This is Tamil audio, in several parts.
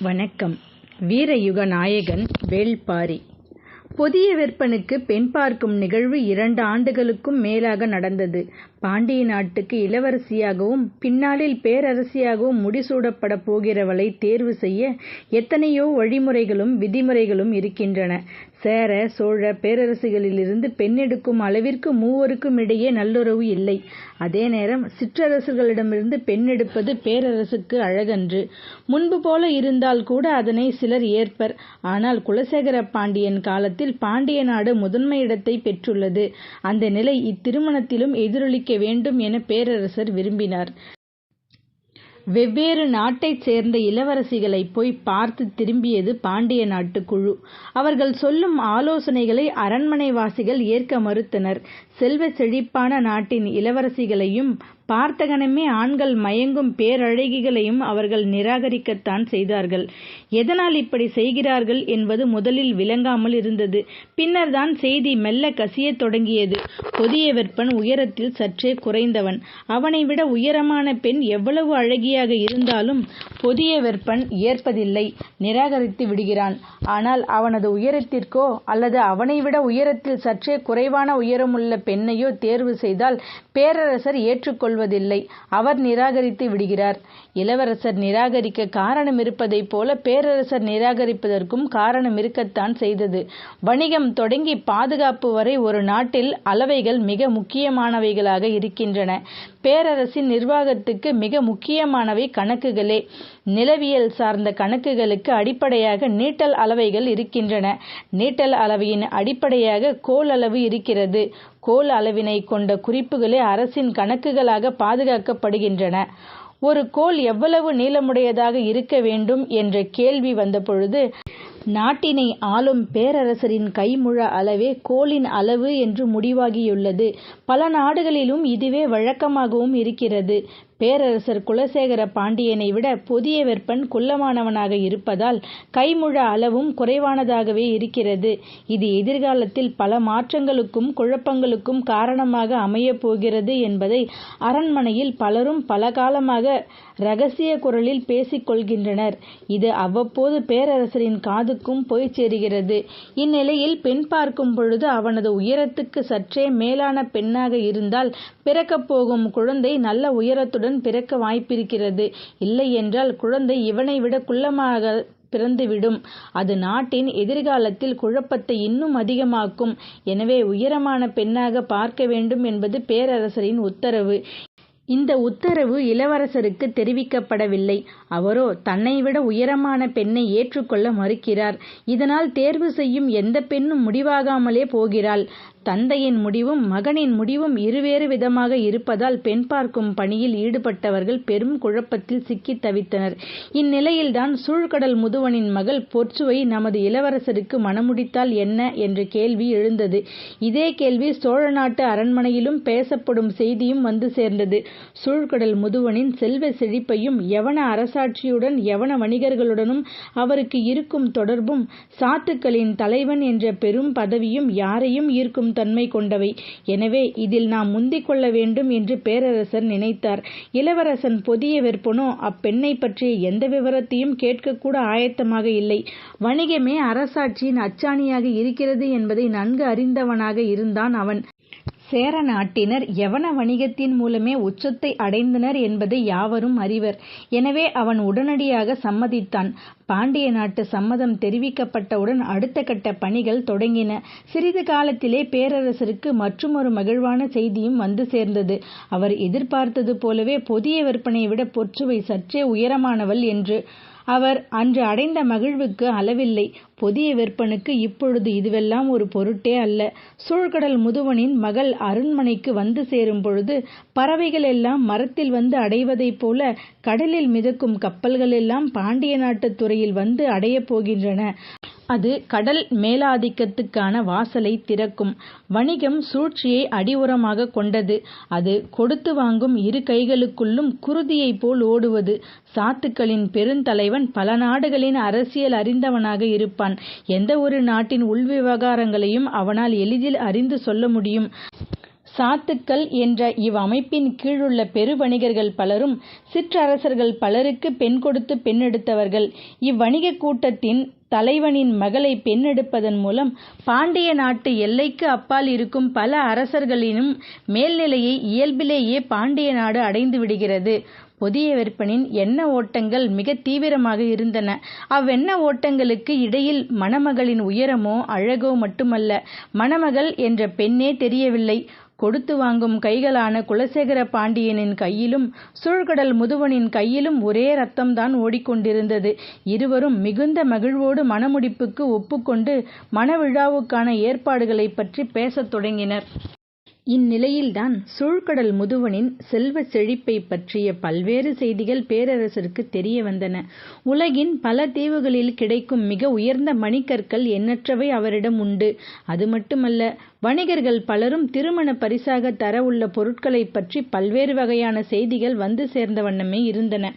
வணக்கம் வீரயுக நாயகன் வேள்பாரி புதிய விற்பனுக்கு பெண் பார்க்கும் நிகழ்வு இரண்டு ஆண்டுகளுக்கும் மேலாக நடந்தது. பாண்டிய நாட்டுக்கு இளவரசியாகவும் பின்னாளில் பேரரசியாகவும் முடிசூடப்படப் போகிறவளை தேர்வு செய்ய எத்தனையோ வழிமுறைகளும் விதிமுறைகளும் இருக்கின்றன. சேர சோழ பேரரசுகளிலிருந்து பெண்ணெடுக்கும் அளவிற்கு மூவருக்கும் இடையே நல்லுறவு இல்லை. அதே நேரம் சிற்றரசர்களிடமிருந்து பெண்ணெடுப்பது பேரரசுக்கு அழகன்று. முன்பு போல இருந்தால் கூட அதனை சிலர் ஏற்பர். ஆனால் குலசேகர பாண்டியன் காலத்தில் பாண்டிய நாடு முதன்மை இடத்தைப் பெற்றுள்ளது. அந்த நிலை இத்திருமணத்திலும் எதிரொலிக்க வேண்டும் என பேரரசர் விரும்பினார். வெவ்வேறு நாட்டைச் சேர்ந்த இளவரசிகளை போய் பார்த்து திரும்பியது பாண்டிய நாட்டு குழு. அவர்கள் சொல்லும் ஆலோசனைகளை அரண்மனைவாசிகள் ஏற்க மறுத்தனர். செல்வ செழிப்பான நாட்டின் இளவரசிகளையும் பார்த்தகணமே ஆண்கள் மயங்கும் பேரழகிகளையும் அவர்கள் நிராகரிக்கத்தான் செய்தார்கள். எதனால் இப்படி செய்கிறார்கள் என்பது முதலில் விளங்காமல் இருந்தது. பின்னர்தான் செய்தி மெல்ல கசியத் தொடங்கியது. பொதியவெற்பன் உயரத்தில் சற்றே குறைந்தவன். அவனை விட உயரமான பெண் எவ்வளவு அழகியாக இருந்தாலும் பொதியவெற்பன் ஏற்பதில்லை நிராகரித்து விடுகிறான். ஆனால் அவனது உயரத்திற்கோ அல்லது அவனை விட உயரத்தில் சற்றே குறைவான உயரமுள்ள பெண்ணையோ தேர்வு செய்தால் பேரரசர் ஏற்றுக்கொள் கொள்வதில்லை. அவர் நிராகரித்து விடுகிறார். இளவரசர் நிராகரிக்க காரணமிருப்பதைப் போல பேரரசர் நிராகரிப்பதற்கும் காரணமிருக்கத்தான் செய்தது. வணிகம் தொடங்கி பாதுகாப்பு வரை ஒரு நாட்டில் அளவைகள் மிக முக்கியமானவைகளாக இருக்கின்றன. பேரரசின் நிர்வாகத்துக்கு மிக முக்கியமானவை கணக்குகளே. நிலவியல் சார்ந்த கணக்குகளுக்கு அடிப்படையாக நீட்டல் அளவைகள் இருக்கின்றன. நீட்டல் அளவையின் அடிப்படையாக கோல் அளவு இருக்கிறது. கோல் அளவினைக் கொண்ட குறிப்புகளே அரசின் கணக்குகளாக பாதுகாக்கப்படுகின்றன. ஒரு கோல் எவ்வளவு நீளமுடையதாக இருக்க வேண்டும் என்ற கேள்வி வந்தபொழுது நாட்டினை ஆளும் பேரரசரின் கைமுழ அளவே கோலின் அளவு என்று முடிவாகியுள்ளது. பல நாடுகளிலும் இதுவே வழக்கமாகவும் இருக்கிறது. பேரரசர் குலசேகர பாண்டியனை விட புதிய வெப்பன் குள்ளமானவனாக இருப்பதால் கைமுழ அளவும் குறைவானதாகவே இருக்கிறது. இது எதிர்காலத்தில் பல மாற்றங்களுக்கும் குழப்பங்களுக்கும் காரணமாக அமையப் போகிறது என்பதை அரண்மனையில் பலரும் பல காலமாக ரகசிய குரலில் பேசிக்கொள்கின்றனர் இது அவ்வப்போது பேரரசரின் காதுக்கும் போய்ச் சேருகிறது. இந்நிலையில் பெண் பார்க்கும் பொழுது அவனது உயரத்துக்கு சற்றே மேலான பெண்ணாக இருந்தால் பிறக்கப் போகும் குழந்தை நல்ல உயரத்துடன் குழந்தையுடன் பிறக்க வாய்ப்பிருக்கிறது. இல்லையென்றால் குழந்தை இவனை விட குள்ளமாக பிறந்துவிடும். அது நாட்டின் எதிர்காலத்தில் குழப்பத்தை இன்னும் அதிகமாக்கும். எனவே உயரமான பெண்ணாக பார்க்க வேண்டும் என்பது பேரரசரின் உத்தரவு. இந்த உத்தரவு இளவரசருக்கு தெரிவிக்கப்படவில்லை. அவரோ தன்னைவிட உயரமான பெண்ணை ஏற்றுக்கொள்ள மறுக்கிறார். இதனால் தேர்வு செய்யும் எந்த பெண்ணும் முடிவாகாமலே போகிறாள். தந்தையின் முடிவும் மகனின் முடிவும் இருவேறு விதமாக இருப்பதால் பெண் பார்க்கும் பணியில் ஈடுபட்டவர்கள் பெரும் குழப்பத்தில் சிக்கித் தவித்தனர். இந்நிலையில்தான் சூழ்கடல் முதுவனின் மகள் பொற்சுவை நமது இளவரசருக்கு மணமுடித்தால் என்ன என்ற கேள்வி எழுந்தது. இதே கேள்வி சோழ நாட்டு அரண்மனையிலும் பேசப்படும் செய்தியும் வந்து சேர்ந்தது. சூழ்கடல் முதுவனின் செல்வ செழிப்பையும் யவன அரசாட்சியுடன் யவன வணிகர்களுடனும் அவருக்கு இருக்கும் தொடர்பும் சாத்துக்களின் தலைவன் என்ற பெரும் பதவியும் யாரையும் ஈர்க்கும் தன்மை கொண்டவை. எனவே இதில் நாம் முந்திக் கொள்ள வேண்டும் என்று பேரரசர் நினைத்தார். இளவரசன் பொதியவெற்பனோ அப்பெண்ணைப் பற்றிய எந்த விவரத்தையும் கேட்கக்கூட ஆயத்தமாக இல்லை. வணிகமே அரசாட்சியின் அச்சாணியாக இருக்கிறது என்பதை நன்கு அறிந்தவனாக இருந்தான் அவன். சேர நாட்டினர் யவன வணிகத்தின் மூலமே உச்சத்தை அடைந்தனர் என்பதை யாவரும் அறிவர். எனவே அவன் உடனடியாக சம்மதித்தான். பாண்டிய நாட்டு சம்மதம் தெரிவிக்கப்பட்டவுடன் அடுத்த கட்ட பணிகள் தொடங்கின. சிறிது காலத்திலே பேரரசருக்கு மற்றுமொரு மகிழ்வான செய்தியும் வந்து சேர்ந்தது. அவர் எதிர்பார்த்தது போலவே பொதியவெற்பனை விட பொற்றுவை சற்றே உயரமானவள் என்று. அவர் அன்று அடைந்த மகிழ்வுக்கு அளவில்லை. புதிய விற்பனுக்கு இப்பொழுது இதுவெல்லாம் ஒரு பொருட்டே அல்ல. சூழ்கடல் முதுவனின் மகள் அருண்மனைக்கு வந்து சேரும் பொழுது பறவைகள் எல்லாம் மரத்தில் வந்து அடைவதைப் போல கடலில் மிதக்கும் கப்பல்கள் எல்லாம் பாண்டிய நாட்டுத் துறையில் வந்து அடையப் போகின்றன. அது கடல் மேலாதிக்கத்துக்கான வாசலை திறக்கும். வணிகம் சூழ்ச்சியை அடிவுரமாகக் கொண்டது. அது கொடுத்து வாங்கும் இரு கைகளுக்குள்ளும் குருதியைப் போல் ஓடுவது. சாத்துக்களின் பெருந்தலைவன் பல நாடுகளின் அரசியல் அறிந்தவனாக இருப்பான். எந்த ஒரு நாட்டின் உள்விவகாரங்களையும் அவனால் எளிதில் அறிந்து சொல்ல முடியும். சாத்துக்கள் என்ற இவ்வமைப்பின் கீழுள்ள பெருவணிகர்கள் பலரும் சிற்றரசர்கள் பலருக்கு பெண் கொடுத்து பெண்ணெடுத்தவர்கள். இவ்வணிகக் கூட்டத்தின் தலைவனின் மகளை பெண்ணெடுப்பதன் மூலம் பாண்டிய நாட்டு எல்லைக்கு அப்பால் இருக்கும் பல அரசர்களினும் மேல்நிலையை இயல்பிலேயே பாண்டிய நாடு அடைந்து விடுகிறது. புதிய வெப்பனின் எண்ண ஓட்டங்கள் மிக தீவிரமாக இருந்தன. அவ்வெண்ண ஓட்டங்களுக்கு இடையில் மணமகளின் உயரமோ அழகோ மட்டுமல்ல மணமகள் என்ற பெண்ணே தெரியவில்லை. கொடுத்து வாங்கும் கைகளான குலசேகர பாண்டியனின் கையிலும் சூழ்கடல் முதுவனின் கையிலும் ஒரே ரத்தம்தான் ஓடிக்கொண்டிருந்தது. இருவரும் மிகுந்த மகிழ்வோடு மணமுடிப்புக்கு ஒப்புக்கொண்டு மணவிழாவுக்கான ஏற்பாடுகளைப் பற்றி பேசத் தொடங்கினர். இந்நிலையில்தான் சூழ்கடல் முதுவனின் செல்வ செழிப்பைப் பற்றிய பல்வேறு செய்திகள் பேரரசருக்கு தெரிய வந்தன. உலகின் பல தீவுகளில் கிடைக்கும் மிக உயர்ந்த மணிக்கற்கள் எண்ணற்றவை அவரிடம் உண்டு. அது மட்டுமல்ல வணிகர்கள் பலரும் திருமணப் பரிசாகத் தர உள்ள பொருட்களைப் பற்றி பல்வேறு வகையான செய்திகள் வந்து சேர்ந்த வண்ணமே இருந்தன.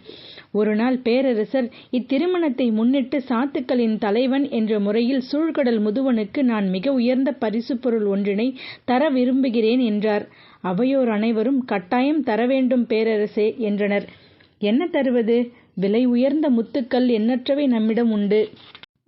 ஒருநாள் பேரரசர் இத்திருமணத்தை முன்னிட்டு சாத்துக்களின் தலைவன் என்ற முறையில் சூழ்கடல் முதுவனுக்கு நான் மிக உயர்ந்த பரிசு பொருள் ஒன்றினைத் தர விரும்புகிறேன் என்றார். அவையோர் அனைவரும் கட்டாயம் தரவேண்டும் பேரரசே என்றனர். என்ன தருவது? விலை உயர்ந்த முத்துக்கள் எண்ணற்றவை நம்மிடம் உண்டு.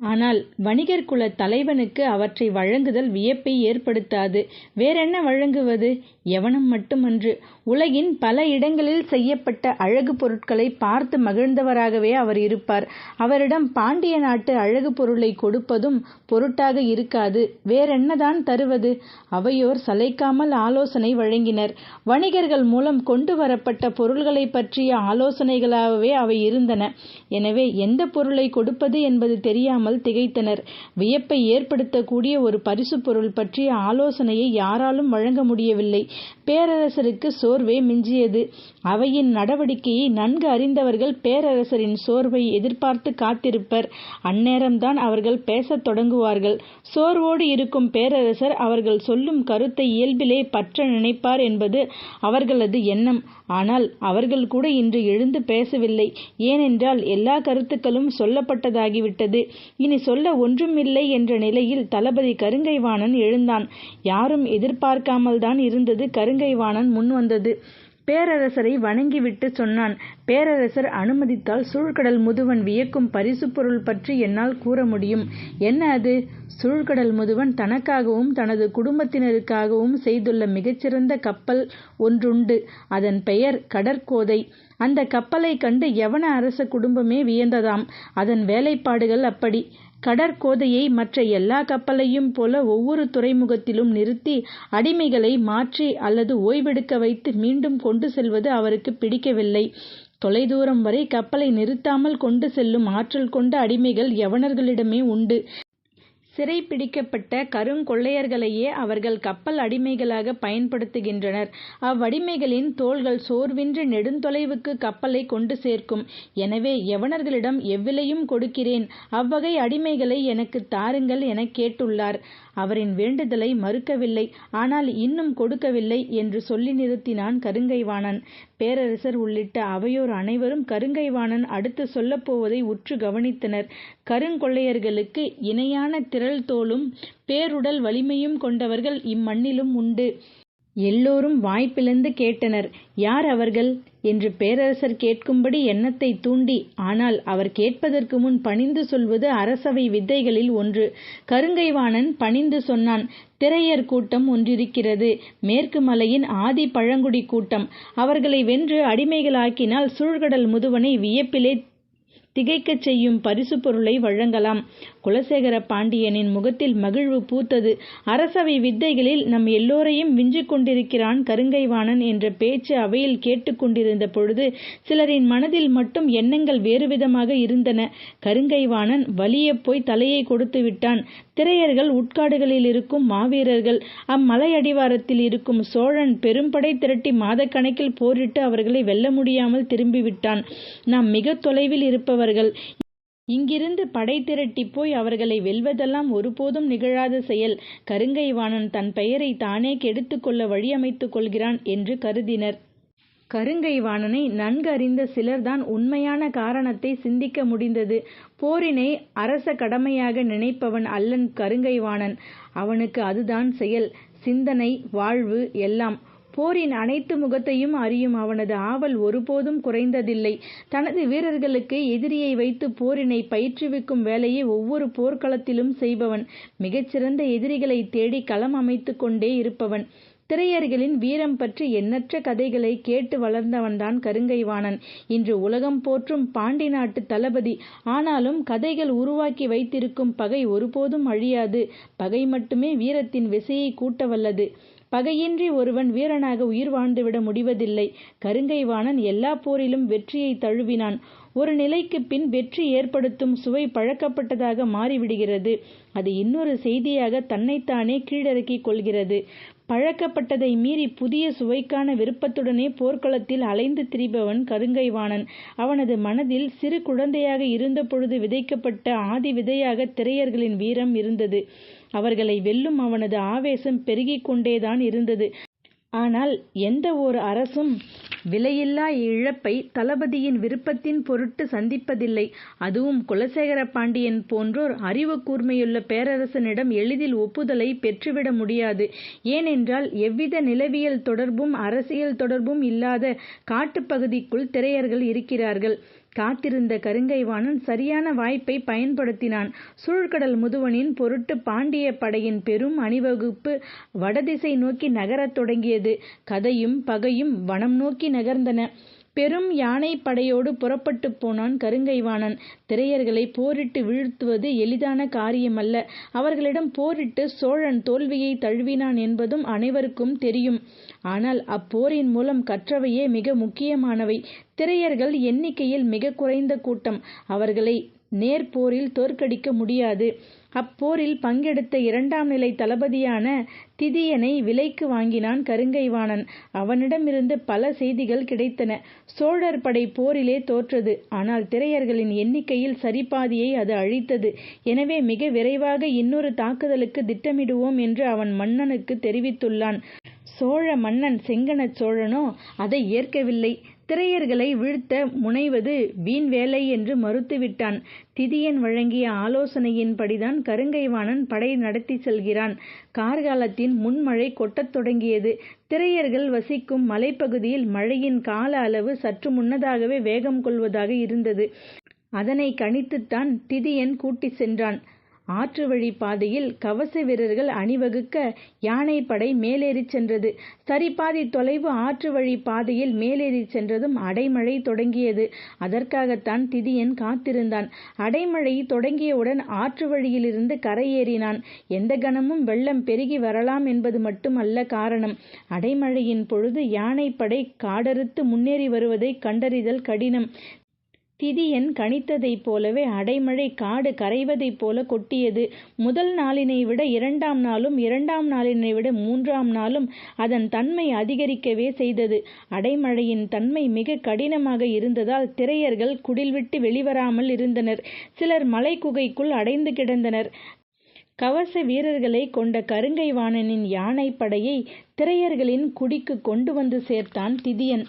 ஆனால் வணிகர் குல தலைவனுக்கு அவற்றை வழங்குதல் வியப்பை ஏற்படுத்தாது. வேறென்ன வழங்குவது? எவனம் மட்டுமன்று. உலகின் பல இடங்களில் செய்யப்பட்ட அழகு பொருட்களை பார்த்து மகிழ்ந்தவராகவே அவர் இருப்பார். அவரிடம் பாண்டிய நாட்டு அழகு பொருளை கொடுப்பதும் பொருட்டாக இருக்காது. வேறென்னதான் தருவது? அவையோர் சளைக்காமல் ஆலோசனை வழங்கினர். வணிகர்கள் மூலம் கொண்டு வரப்பட்ட பொருள்களை பற்றிய ஆலோசனைகளாகவே அவை இருந்தன. எனவே எந்த பொருளை கொடுப்பது என்பது தெரியாமல் திகைத்தனர். வியப்பை ஏற்படுத்தக்கூடிய ஒரு பரிசு பொருள் பற்றிய ஆலோசனையை யாராலும் வழங்க முடியவில்லை. பேரரசருக்கு சோர்வே மிஞ்சியது. அவையின் நடவடிக்கையை நன்கு அறிந்தவர்கள் பேரரசரின் சோர்வை எதிர்பார்த்து காத்திருப்பர். அந்நேரம்தான் அவர்கள் பேசத் தொடங்குவார்கள். சோர்வோடு இருக்கும் பேரரசர் அவர்கள் சொல்லும் கருத்தை இயல்பிலே பற்ற நினைப்பார் என்பது அவர்களது எண்ணம். ஆனால் அவர்கள் கூட இன்று எழுந்து பேசவில்லை. ஏனென்றால் எல்லா கருத்துக்களும் சொல்லப்பட்டதாகிவிட்டது. இனி சொல்ல ஒன்றுமில்லை என்ற நிலையில் தளபதி கருங்கைவாணன் எழுந்தான். யாரும் எதிர்பார்க்காமல்தான் இருந்தது கருங்கைவாணன் முன்வந்தது. பேரரசரை வணங்கிவிட்டுச் சொன்னான். பேரரசர் அனுமதித்தால் சூழ்கடல் முதுவன் வியக்கும் பரிசுப் பொருள் பற்றி என்னால் கூற முடியும். என்ன அது? சூழ்கடல் முதுவன் தனக்காகவும் தனது குடும்பத்தினருக்காகவும் செய்துள்ள மிகச்சிறந்த கப்பல் ஒன்றுண்டு. அதன் பெயர் கடற்கோதை. அந்த கப்பலைக் கண்டு யவன அரச குடும்பமே வியந்ததாம். அதன் வேலைப்பாடுகள் அப்படி. கடற்கோதையை மற்ற எல்லா கப்பலையும் போல ஒவ்வொரு துறைமுகத்திலும் நிறுத்தி அடிமைகளை மாற்றி அல்லது ஓய்வெடுக்க வைத்து மீண்டும் கொண்டு செல்வது அவருக்குப் பிடிக்கவில்லை. தொலைதூரம் வரை கப்பலை நிறுத்தாமல் கொண்டு செல்லும் ஆற்றல் கொண்ட அடிமைகள் யவனர்களிடமே உண்டு. சிறை பிடிக்கப்பட்ட கருங்கொள்ளையர்களையே அவர்கள் கப்பல் அடிமைகளாகப் பயன்படுத்துகின்றனர். அவ்வடிமைகளின் தோள்கள் சோர்வின்றி நெடுந்தொலைவுக்குக் கப்பலைக் கொண்டு சேர்க்கும். எனவே யவனர்களிடம் எவ்விலையும் கொடுக்கிறேன். அவ்வகை அடிமைகளை எனக்குத் தாருங்கள் எனக் கேட்டுள்ளார். அவரின் வேண்டுதலை மறுக்கவில்லை. ஆனால் இன்னும் கொடுக்கவில்லை என்று சொல்லி நிறுத்தினான் கருங்கைவாணன். பேரரசர் உள்ளிட்ட அவையோர் அனைவரும் கருங்கைவாணன் அடுத்து சொல்லப் போவதை உற்று கவனித்தனர். கருங்கொள்ளையர்களுக்கு இணையான திரள் தோளும் பேருடல் வலிமையும் கொண்டவர்கள் இம்மண்ணிலும் உண்டு. எல்லோரும் வாய் கேட்டனர். யார் அவர்கள்? என்று பேரரசர் கேட்கும்படி எண்ணத்தைத் தூண்டி ஆனால் அவர் கேட்பதற்கு முன் பணிந்து சொல்வது அரசவை வித்தைகளில் ஒன்று. கருங்கைவாணன் பணிந்து சொன்னான். திரையர் கூட்டம் ஒன்றிருக்கிறது. மேற்கு மலையின் ஆதி பழங்குடி கூட்டம். அவர்களை வென்று அடிமைகளாக்கினால் சூழ்கடல் முதுவனை வியப்பிலே திகைக்கச் செய்யும் பரிசு பொருளை வழங்கலாம். குலசேகர பாண்டியனின் முகத்தில் மகிழ்வு பூத்தது. அரசவை வித்தைகளில் நம் எல்லோரையும் விஞ்சிக் கொண்டிருக்கிறான் கருங்கைவாணன் என்ற பேச்சு அவையில் கேட்டுக்கொண்டிருந்த பொழுது சிலரின் மனதில் மட்டும் எண்ணங்கள் வேறுவிதமாக இருந்தன. கருங்கைவாணன் வலியப் போய் தலையை கொடுத்து விட்டான் திரையர்கள் உட்காடுகளில் இருக்கும் மாவீரர்கள். அம்மலையடிவாரத்தில் இருக்கும் சோழன் பெரும்படை திரட்டி மாதக்கணக்கில் போரிட்டு அவர்களை வெல்ல முடியாமல் திரும்பிவிட்டான். நாம் மிக தொலைவில் அவர்கள் இங்கிருந்து படை திரட்டி போய் அவர்களை வெல்வதெல்லாம் ஒருபோதும் நிகழாத செயல். கருங்கைவாணன் தன் பெயரை தானே கெடுத்துக் கொள்ள வழியமைத்துக் கொள்கிறான் என்று கருதினர். கருங்கைவாணனை நன்கு அறிந்த சிலர்தான் உண்மையான காரணத்தை சிந்திக்க முடிந்தது. போரினை அரச கடமையாக நினைப்பவன் அல்லன் கருங்கைவாணன். அவனுக்கு அதுதான் செயல், சிந்தனை, வாழ்வு எல்லாம். போரின் அனைத்து முகத்தையும் அறியும் அவனது ஆவல் ஒருபோதும் குறைந்ததில்லை. தனது வீரர்களுக்கு எதிரியை வைத்து போரினை பயிற்றுவிக்கும் வேலையை ஒவ்வொரு போர்க்களத்திலும் செய்பவன். மிகச்சிறந்த எதிரிகளைத் தேடி களம் அமைத்துக் கொண்டே இருப்பவன். திரையர்களின் வீரம் பற்றி எண்ணற்ற கதைகளை கேட்டு வளர்ந்தவன்தான் கருங்கைவாணன். இன்று உலகம் போற்றும் பாண்டி நாட்டு தளபதி. ஆனாலும் கதைகள் உருவாக்கி வைத்திருக்கும் பகை ஒருபோதும் அழியாது. பகை மட்டுமே வீரத்தின் விசையை கூட்ட வல்லது. பகையின்றி ஒருவன் வீரனாக உயிர் வாழ்ந்துவிட முடிவதில்லை. கருங்கைவாணன் எல்லா போரிலும் வெற்றியைத் தழுவினான். ஒரு நிலைக்குப் பின் வெற்றி ஏற்படுத்தும் சுவை பழக்கப்பட்டதாக மாறிவிடுகிறது. அது இன்னொரு செய்தியாக தன்னைத்தானே கீழறக்கிக் கொள்கிறது. பழக்கப்பட்டதை மீறி புதிய சுவைக்கான விருப்பத்துடனே போர்க்களத்தில் அலைந்து திரிபவன் கருங்கைவாணன். அவனது மனதில் சிறு குழந்தையாக இருந்தபொழுது விதைக்கப்பட்ட ஆதி விதையாக திரையர்களின் வீரம் இருந்தது. அவர்களை வெல்லும் அவனது ஆவேசம் பெருகிக் கொண்டேதான் இருந்தது. ஆனால் எந்த ஒரு அரசும் விலையில்லா இழப்பை தளபதியின் விருப்பத்தின் பொருட்டு சந்திப்பதில்லை. அதுவும் குலசேகர பாண்டியன் போன்றோர் அறிவு கூர்மையுள்ள பேரரசனிடம் எளிதில் ஒப்புதலை பெற்றுவிட முடியாது. ஏனென்றால் எவ்வித நிலவியல் தொடர்பும் அரசியல் தொடர்பும் இல்லாத காட்டுப்பகுதிக்குள் திரையர்கள் இருக்கிறார்கள். காத்திருந்த கருங்கைவாணன் சரியான வாய்ப்பை பயன்படுத்தினான். சூழ்கடல் முதுவனின் பொருட்டு பாண்டியப் படையின் பெரும் அணிவகுப்பு வடதிசை நோக்கி நகரத் தொடங்கியது. கதையும் பகையும் வனம் நோக்கி நகர்ந்தன. பெரும் யானைப் படையோடு புறப்பட்டுப் போனான் கருங்கைவாணன். திரையர்களைப் போரிட்டு வீழ்த்துவது எளிதான காரியமல்ல. அவர்களிடம் போரிட்டுச் சோழன் தோல்வியைத் தழுவினான் என்பதும் அனைவருக்கும் தெரியும். ஆனால் அப்போரின் மூலம் கற்றவையே மிக முக்கியமானவை. திரையர்கள் எண்ணிக்கையில் மிகக் குறைந்த கூட்டம். அவர்களை நேர்போரில் தோற்கடிக்க முடியாது. அப்போரில் பங்கெடுத்த இரண்டாம் நிலை தளபதியான திதியனை விலைக்கு வாங்கினான் கருங்கைவாணன். அவனிடமிருந்து பல செய்திகள் கிடைத்தன. சோழர் படை போரிலே தோற்றது. ஆனால் திரையர்களின் எண்ணிக்கையில் சரிபாதியை அது அழித்தது. எனவே மிக விரைவாக இன்னொரு தாக்குதலுக்கு திட்டமிடுவோம் என்று அவன் மன்னனுக்கு தெரிவித்துள்ளான். சோழ மன்னன் செங்கணச் சோழனோ அதை ஏற்கவில்லை. திரையர்களை வீழ்த்த முனைவது வீண் வேலை என்று மறுத்துவிட்டான். திதியன் வழங்கிய ஆலோசனையின்படிதான் கருங்கைவாணன் படை நடத்திச் செல்கிறான். கார்காலத்தின் முன்மழை கொட்டத் தொடங்கியது. திரையர்கள் வசிக்கும் மலைப்பகுதியில் மழையின் கால அளவு சற்று முன்னதாகவே வேகம் கொள்வதாக இருந்தது. அதனை கணித்துத்தான் திதியன் கூட்டிச் சென்றான். ஆற்று வழி பாதையில் கவச வீரர்கள் அணிவகுக்க யானைப்படை மேலேறிச் சென்றது. சரிபாதி தொலைவு ஆற்று வழி பாதையில் மேலேறிச் சென்றதும் அடைமழை தொடங்கியது. அதற்காகத்தான் திதியன் காத்திருந்தான். அடைமழை தொடங்கியவுடன் ஆற்று வழியிலிருந்து கரையேறினான். எந்த கணமும் வெள்ளம் பெருகி வரலாம் என்பது மட்டும் அல்ல காரணம். அடைமழையின் பொழுது யானைப்படை காடறுத்து முன்னேறி வருவதை கண்டறிதல் கடினம். திதியன் கணித்ததைப் போலவே அடைமழை காடு கரைவதைப் போல கொட்டியது. முதல் நாளினை விட இரண்டாம் நாளும் இரண்டாம் நாளினை விட மூன்றாம் நாளும் அதன் தன்மை அதிகரிக்கவே செய்தது. அடைமழையின் தன்மை மிக கடினமாக இருந்ததால் திரையர்கள் குடில்விட்டு வெளிவராமல் இருந்தனர். சிலர் மலைக்குகைக்குள் அடைந்து கிடந்தனர். கவச வீரர்களைக் கொண்ட கருங்கை வாணனின் படையை திரையர்களின் குடிக்கு கொண்டு வந்து சேர்த்தான் திதியன்.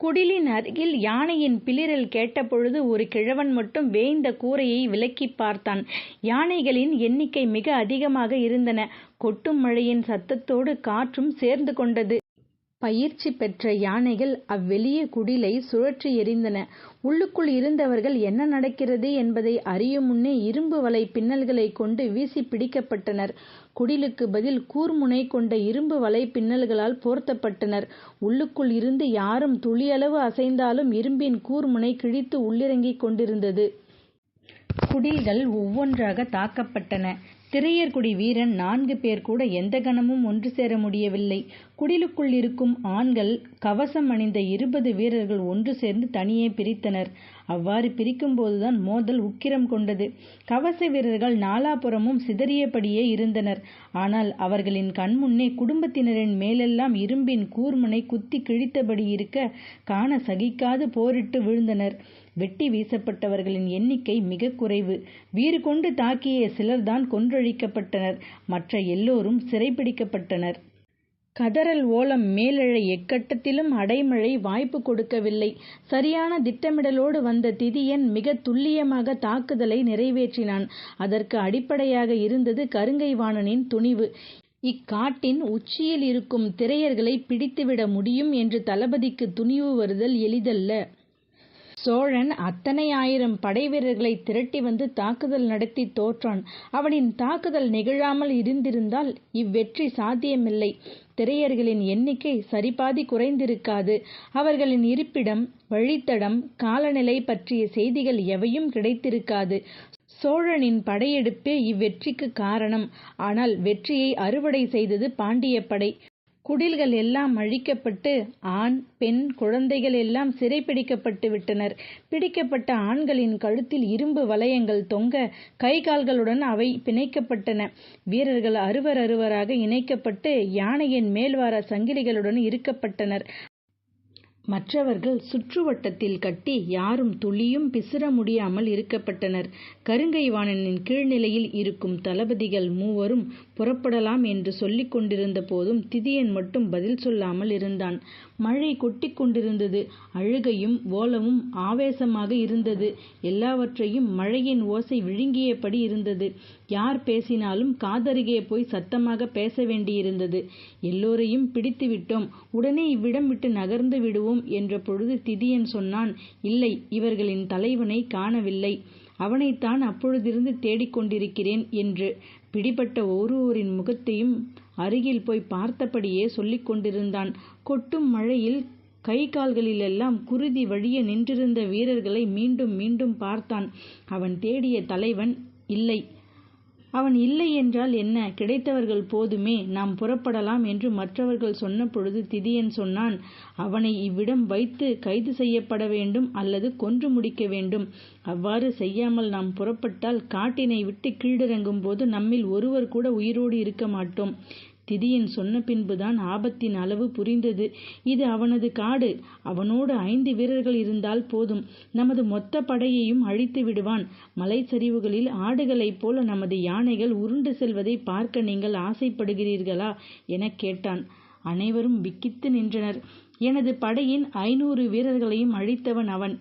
குடிலின் அருகில் யானையின் பிளிறல் கேட்டபொழுது ஒரு கிழவன் மட்டும் வேய்ந்த கூரையை விலக்கிப் பார்த்தான். யானைகளின் எண்ணிக்கை மிக அதிகமாக இருந்தன. கொட்டும் மழையின் சத்தத்தோடு காற்றும் சேர்ந்து கொண்டது. பயிற்சி பெற்ற யானைகள் அவ்வெளிய குடிலை சுழற்றி எறிந்தன. உள்ளுக்குள் இருந்தவர்கள் என்ன நடக்கிறது என்பதை அறியும் முன்னே இரும்பு வலை பின்னல்களைக் கொண்டு வீசிப் பிடிக்கப்பட்டனர். குடிலுக்கு பதில் கூர்முனை கொண்ட இரும்பு வலை பின்னல்களால் போர்த்தப்பட்டனர். உள்ளுக்குள் இருந்து யாரும் துளியளவு அசைந்தாலும் இரும்பின் கூர்முனை கிழித்து உள்ளிறங்கிக் கொண்டிருந்தது. குடில்கள் ஒவ்வொன்றாக தாக்கப்பட்டன. திரையர்குடி வீரன் நான்கு பேர் கூட எந்த கணமும் ஒன்று சேர முடியவில்லை. குடிலுக்குள் இருக்கும் ஆண்கள் கவசம் அணிந்த இருபது வீரர்கள் ஒன்று சேர்ந்து தனியே பிரித்தனர். அவ்வாறு பிரிக்கும்போதுதான் மோதல் உக்கிரம் கொண்டது. கவச வீரர்கள் நாலாபுறமும் சிதறியபடியே இருந்தனர். ஆனால் அவர்களின் கண்முன்னே குடும்பத்தினரின் மேலெல்லாம் இரும்பின் கூர்முனை குத்தி கிழித்தபடி இருக்க காண சகிக்காது போரிட்டு வீழ்ந்தனர். வெட்டி வீசப்பட்டவர்களின் எண்ணிக்கை மிக குறைவு. வீறு கொண்டு தாக்கிய சிலர்தான் கொன்றழிக்கப்பட்டனர். மற்ற எல்லோரும் சிறைப்பிடிக்கப்பட்டனர். கதறல் ஓலம் மேலெழ எக்கட்டத்திலும் அடைமழை வாய்ப்பு கொடுக்கவில்லை. சரியான திட்டமிடலோடு வந்த திதியன் மிக துல்லியமாக தாக்குதலை நிறைவேற்றினான். அதற்கு அடிப்படையாக இருந்தது கருங்கைவாணனின் துணிவு. இக்காட்டின் உச்சியில் இருக்கும் திரையர்களை பிடித்துவிட முடியும் என்று தளபதிக்குத் துணிவு வருதல் எளிதல்ல. சோழன் அத்தனை ஆயிரம் படை வீரர்களை திரட்டி வந்து தாக்குதல் நடத்தி தோற்றான். அவனின் தாக்குதல் நிகழாமல் இருந்திருந்தால் இவ்வெற்றி சாத்தியமில்லை. திரையர்களின் எண்ணிக்கை சரிபாதி குறைந்திருக்காது. அவர்களின் இருப்பிடம், வழித்தடம், காலநிலை பற்றிய செய்திகள் எவையும் கிடைத்திருக்காது. சோழனின் படையெடுப்பே இவ்வெற்றிக்கு காரணம். ஆனால் வெற்றியை அறுவடை செய்தது பாண்டிய படை. குடில்கள் எல்லாம் அழிக்கப்பட்டு ஆண், பெண், குழந்தைகள் எல்லாம் சிறைப்பிடிக்கப்பட்டு விட்டனர். பிடிக்கப்பட்ட ஆண்களின் கழுத்தில் இரும்பு வளையங்கள் தொங்க, கை கால்களுடன் அவை பிணைக்கப்பட்டன. வீரர்கள் அருவர் அருவராக இணைக்கப்பட்டு யானையின் மேல்வார சங்கிலிகளுடன் இறுக்கப்பட்டனர். மற்றவர்கள் சுற்றுவட்டத்தில் கட்டி யாரும் துளியும் பிசிற முடியாமல் இருக்கப்பட்டனர் கருங்கைவாணனின் கீழ்நிலையில் இருக்கும் தளபதிகள் மூவரும் புறப்படலாம் என்று சொல்லிக் கொண்டிருந்த போதும் திதியன் மட்டும் பதில் சொல்லாமல் இருந்தான். மழை கொட்டி கொண்டிருந்தது. அழுகையும் ஓலமும் ஆவேசமாக இருந்தது. எல்லாவற்றையும் மழையின் ஓசை விழுங்கியபடி இருந்தது. யார் பேசினாலும் காதருகே போய் சத்தமாக பேச வேண்டியிருந்தது. எல்லோரையும் பிடித்து விட்டோம். உடனே இவ்விடம் விட்டு நகர்ந்து விடுவோம் என்ற பொழுது திதியன் சொன்னான் இல்லை இவர்களின் தலைவனை காணவில்லை. அவனைத்தான் அப்பொழுதிருந்து தேடிக்கொண்டிருக்கிறேன் என்று. பிடிபட்ட ஒருவரின் முகத்தையும் அருகில் போய் பார்த்தபடியே சொல்லிக் கொண்டிருந்தான். கொட்டும் மழையில் கை கால்களிலெல்லாம் குருதி வழிய நின்றிருந்த வீரர்களை மீண்டும் மீண்டும் பார்த்தான். அவன் தேடிய தலைவன் இல்லை. அவன் இல்லை என்றால் என்ன? கிடைத்தவர்கள் போதுமே. நாம் புறப்படலாம் என்று மற்றவர்கள் சொன்னபொழுது திதியன் சொன்னான் அவனை இவ்விடம் வைத்து கைது செய்யப்பட வேண்டும் அல்லது கொன்று முடிக்க வேண்டும். அவ்வாறு செய்யாமல் நாம் புறப்பட்டால் காட்டினை விட்டுக் கீழிறங்கும்போது நம்மில் ஒருவர் கூட உயிரோடு இருக்க மாட்டோம். திதியன் சொன்ன பின்புதான் ஆபத்தின் அளவு புரிந்தது. இது அவனது காடு. அவனோடு ஐந்து வீரர்கள் இருந்தால் போதும். நமது மொத்த படையையும் அழித்து விடுவான். மலைச்சரிவுகளில் ஆடுகளைப் போல நமது யானைகள் உருண்டு செல்வதைப் பார்க்க நீங்கள் ஆசைப்படுகிறீர்களா? எனக் கேட்டான். அனைவரும் விக்கித்து நின்றனர். எனது படையின் ஐநூறு வீரர்களையும் அழித்தவன் அவன்.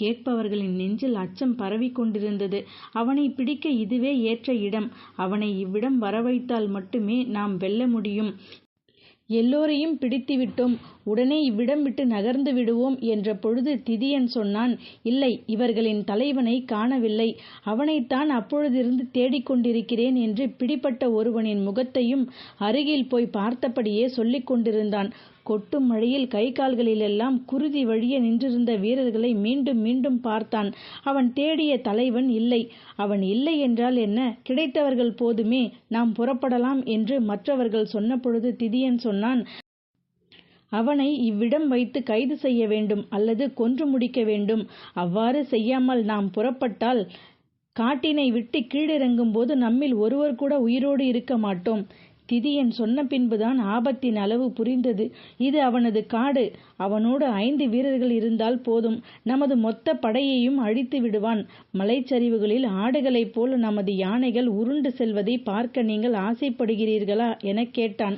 கேட்பவர்களின் நெஞ்சில் அச்சம் பரவிக் கொண்டிருந்தது. அவனை பிடிக்க இதுவே ஏற்ற இடம். அவனை இவ்விடம் வரவைத்தால் மட்டுமே நாம் வெல்ல முடியும். எல்லோரையும் பிடித்துவிட்டோம் உடனே இவ்விடம் விட்டு நகர்ந்து விடுவோம் என்ற பொழுது திதியன் சொன்னான் இல்லை இவர்களின் தலைவனை காணவில்லை. அவனைத்தான் அப்பொழுதிருந்து தேடிக்கொண்டிருக்கிறேன் என்று பிடிபட்ட ஒருவனின் முகத்தையும் அருகில் போய் பார்த்தபடியே சொல்லிக் கொண்டிருந்தான். கொட்டும் மழையில் கை கால்களிலெல்லாம் குருதி வழிய நின்றிருந்த வீரர்களை மீண்டும் மீண்டும் பார்த்தான். அவன் தேடிய தலைவன் இல்லை. அவன் இல்லை என்றால் என்ன? கிடைத்தவர்கள் போதுமே. நாம் புறப்படலாம் என்று மற்றவர்கள் சொன்னபொழுது திதியன் சொன்னான் அவனை இவ்விடம் வைத்து கைது செய்ய வேண்டும் அல்லது கொன்று முடிக்க வேண்டும். அவ்வாறு செய்யாமல் நாம் புறப்பட்டால் காட்டினை விட்டு கீழிறங்கும் போது நம்மில் ஒருவர் கூட உயிரோடு இருக்க மாட்டோம். திதியன் சொன்ன பின்புதான் ஆபத்தின் அளவு புரிந்தது. இது அவனது காடு. அவனோடு ஐந்து வீரர்கள் இருந்தால் போதும். நமது மொத்த படையையும் அழித்து விடுவான். மலைச்சரிவுகளில் ஆடுகளைப் போல நமது யானைகள் உருண்டு செல்வதைப் பார்க்க நீங்கள் ஆசைப்படுகிறீர்களா? எனக் கேட்டான்.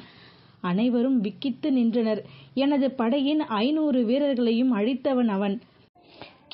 அனைவரும் விக்கித்து நின்றனர். எனது படையின் ஐநூறு வீரர்களையும் அழித்தவன் அவன்.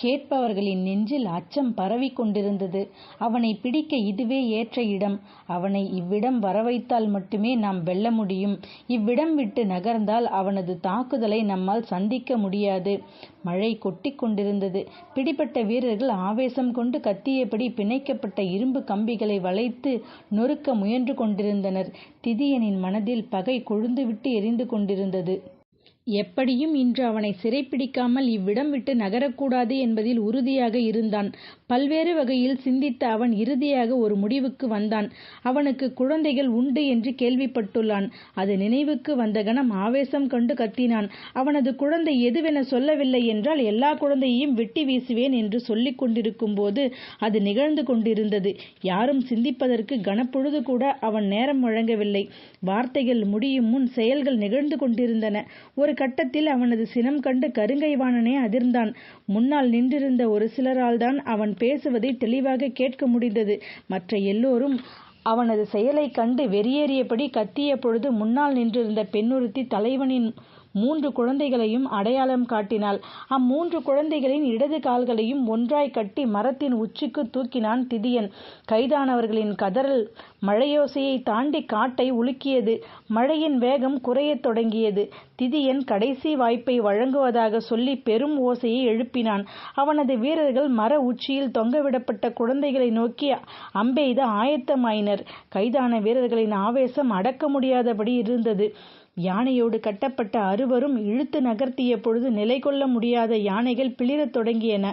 கேட்பவர்களின் நெஞ்சில் அச்சம் பரவிக் கொண்டிருந்தது. அவனை பிடிக்க இதுவே ஏற்ற இடம். அவனை இவ்விடம் வரவைத்தால் மட்டுமே நாம் வெல்ல முடியும். இவ்விடம் விட்டு நகர்ந்தால் அவனது தாக்குதலை நம்மால் சந்திக்க முடியாது. மழை கொட்டிக் கொண்டிருந்தது. பிடிபட்ட வீரர்கள் ஆவேசம் கொண்டு கத்தியபடி பிணைக்கப்பட்ட இரும்பு கம்பிகளை வளைத்து நொறுக்க முயன்று கொண்டிருந்தனர். திதியனின் மனதில் பகை கொழுந்துவிட்டு எரிந்து கொண்டிருந்தது. எப்படியும் இன்று அவனை சிறைப்பிடிக்காமல் இவ்விடம் விட்டு நகரக்கூடாது என்பதில் உறுதியாக இருந்தான். பல்வேறு வகையில் சிந்தித்த அவன் இறுதியாக ஒரு முடிவுக்கு வந்தான். அவனுக்கு குழந்தைகள் உண்டு என்று கேள்விப்பட்டுள்ளான். அது நினைவுக்கு வந்த கணம் ஆவேசம் கண்டு கத்தினான். அவனது குழந்தை எதுவென சொல்லவில்லை என்றால் எல்லா குழந்தையையும் வெட்டி வீசுவேன் என்று சொல்லிக் கொண்டிருக்கும்போது அது நிகழ்ந்து கொண்டிருந்தது. யாரும் சிந்திப்பதற்கு கணப்பொழுது கூட அவன் நேரம் வழங்கவில்லை. வார்த்தைகள் முடியும் முன் செயல்கள் நிகழ்ந்து கொண்டிருந்தன. ஒரு கட்டத்தில் அவனது சினம் கண்டு கருங்கைவாணனே அதிர்ந்தான். முன்னால் நின்றிருந்த ஒரு சிலரால்தான் அவன் பேசுவதை தெளிவாக கேட்க முடிந்தது. மற்ற எல்லோரும் அவனது செயலை கண்டு வெறியேறியபடி கத்திய பொழுது முன்னால் நின்றிருந்த பெண்ணொருத்தி தலைவனின் மூன்று குழந்தைகளையும் அடையாளம் காட்டினாள் அம்மூன்று குழந்தைகளின் இடது கால்களையும் ஒன்றாய் கட்டி மரத்தின் உச்சிக்கு தூக்கினான் திதியன் கைதானவர்களின் கதறல் மழையோசையை தாண்டி காட்டை உலுக்கியது. மழையின் வேகம் குறையத் தொடங்கியது. திதியன் கடைசி வாய்ப்பை வழங்குவதாக சொல்லி பெரும் ஓசையை எழுப்பினான். அவனது வீரர்கள் மர உச்சியில் தொங்கவிடப்பட்ட குழந்தைகளை நோக்கி அம்பெய்த ஆயத்தமாயினர். கைதான வீரர்களின் ஆவேசம் அடக்க முடியாதபடி இருந்தது. யானையோடு கட்டப்பட்ட அறுவரும் இழுத்து நகர்த்திய பொழுது நிலை கொள்ள முடியாத யானைகள் பிளிரத் தொடங்கியன.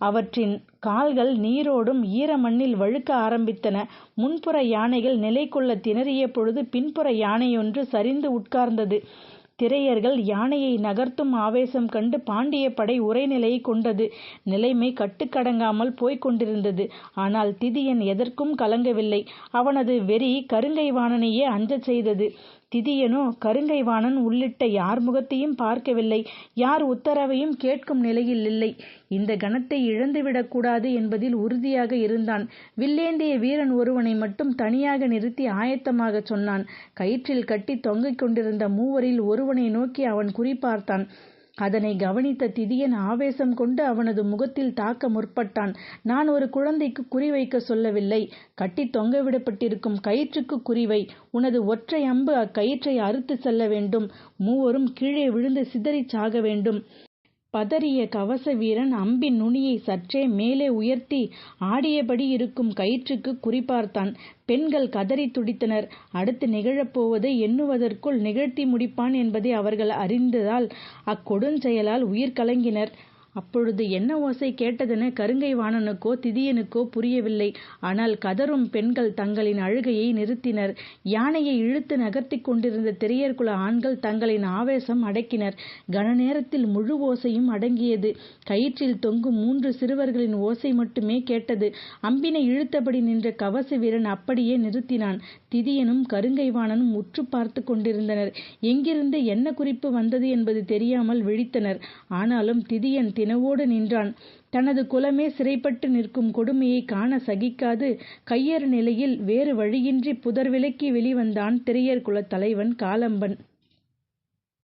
அவற்றின் கால்கள் நீரோடும் ஈரமண்ணில் வழுக்க ஆரம்பித்தன. முன்புற யானைகள் நிலை கொள்ள திணறிய பொழுது பின்புற யானையொன்று சரிந்து உட்கார்ந்தது. திரையர்கள் யானையை நகர்த்தும் ஆவேசம் கண்டு பாண்டிய படை உரைநிலையை கொண்டது. நிலைமை கட்டுக்கடங்காமல் போய்க் கொண்டிருந்தது. ஆனால் திதியன் எதற்கும் கலங்கவில்லை. அவனது வெறி கருங்கை வாணனையே அஞ்சச் செய்தது. திதியனோ கருங்கைவாணன் உள்ளிட்ட யார் முகத்தையும் பார்க்கவில்லை. யார் உத்தரவையும் கேட்கும் நிலையில் இல்லை. இந்த கணத்தை இழந்துவிடக்கூடாது என்பதில் உறுதியாக இருந்தான். வில்லேந்திய வீரன் ஒருவனை மட்டும் தனியாக நிறுத்தி ஆயத்தமாகச் சொன்னான். கயிற்றில் கட்டி தொங்கிக் கொண்டிருந்த மூவரில் ஒருவனை நோக்கி அவன் குறிப்பார்த்தான் அதனை கவனித்த திதியன் ஆவேசம் கொண்டு அவனது முகத்தில் தாக்க முற்பட்டான். நான் ஒரு குழந்தைக்கு குறிவைக்க சொல்லவில்லை. கட்டி தொங்கவிடப்பட்டிருக்கும் கயிற்றுக்கு குறிவை உனது ஒற்றை அம்பு அக்கயிற்றை அறுத்து செல்ல வேண்டும். மூவரும் கீழே விழுந்து சிதறிச் சாக வேண்டும். பதறிய கவச வீரன் அம்பின் நுனியை சற்றே மேலே உயர்த்தி ஆடியபடி இருக்கும் கயிற்றுக்கு குறிபார்த்தான் பெண்கள் கதறி துடித்தனர். அடுத்து நிகழப்போவதை எண்ணுவதற்குள் நிகழ்த்தி முடிப்பான் என்பதை அவர்கள் அறிந்ததால் அக்கொடுஞ்செயலால் உயிர் கலங்கினர். அப்பொழுது என்ன ஓசை கேட்டதென கருங்கை வாணனுக்கோ திதியனுக்கோ புரியவில்லை. ஆனால் கதரும் பெண்கள் தங்களின் அழுகையை நிறுத்தினர். யானையை இழுத்து நகர்த்தி கொண்டிருந்த திரையர்குல ஆண்கள் தங்களின் ஆவேசம் அடக்கினர். கன நேரத்தில் முழு ஓசையும் அடங்கியது. கயிற்றில் தொங்கும் மூன்று சிறுவர்களின் ஓசை மட்டுமே கேட்டது. அம்பினை இழுத்தபடி நின்ற கவச வீரன் அப்படியே நிறுத்தினான். திதியனும் கருங்கைவாணனும் உற்று பார்த்து கொண்டிருந்தனர். எங்கிருந்து என்ன குறிப்பு வந்தது என்பது தெரியாமல் விழித்தனர். ஆனாலும் திதியன் தினவோடு நின்றான். தனது குலமே சிறைப்பட்டு நிற்கும் கொடுமையை காண சகிக்காது. கையறு நிலையில் வேறு வழியின்றி புதர் விலக்கி வெளிவந்தான் திரையர் குலத் தலைவன் காலம்பன்.